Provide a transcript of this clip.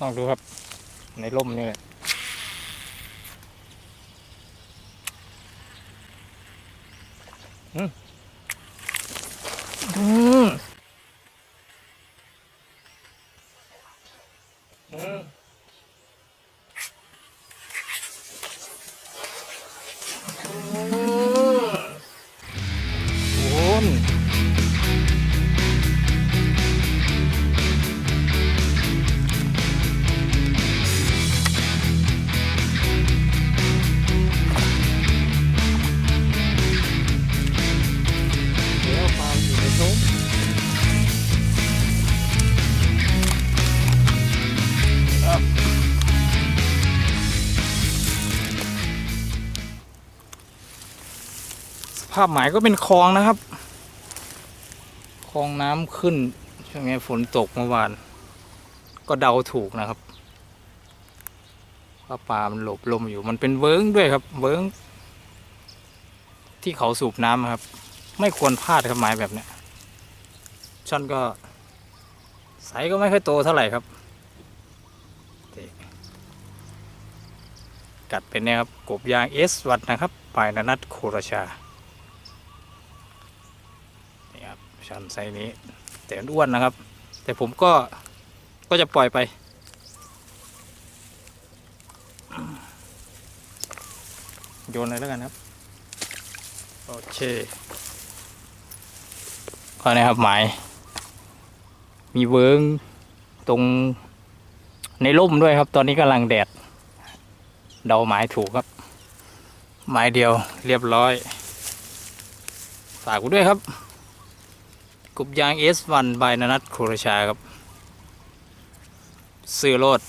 ลองดูครับ ในร่มนี่แหละอืมอืมอืมโอ้าอยู่ในซุ้มสภาพหมายก็เป็นคลองนะครับ คลองน้ำขึ้นช่วงนี้ฝนตกเมื่อวาน ก็เดาถูกนะครับว่าปลามันหลบลมอยู่มันเป็นเวิ้งด้วยครับ เวิ้งที่เขาสูบน้ำครับ ไม่ควรพลาดครับไม้แบบเนี้ย ช่อนก็ไซส์ก็ไม่ค่อยโตเท่าไหร่ครับ กัดเป็นเนี่ยครับกบยางเอสวัดนะครับปลายนานัดโคราชานี่ครับช่อนไซนี้ แต่อ้วนนะครับ แต่ผมก็ก็จะปล่อยไปโยนเลยแล้วกันครับ โอเคก็นะครับหมาย มีเวิงตรงในร่มด้วยครับ ตอนนี้กำลังแดด เดาหมายถูกครับ หมายเดียวเรียบร้อย ฝากกูด้วยครับกรุบยาง S1 บายนานัทโครชาครับ ซื้อโลด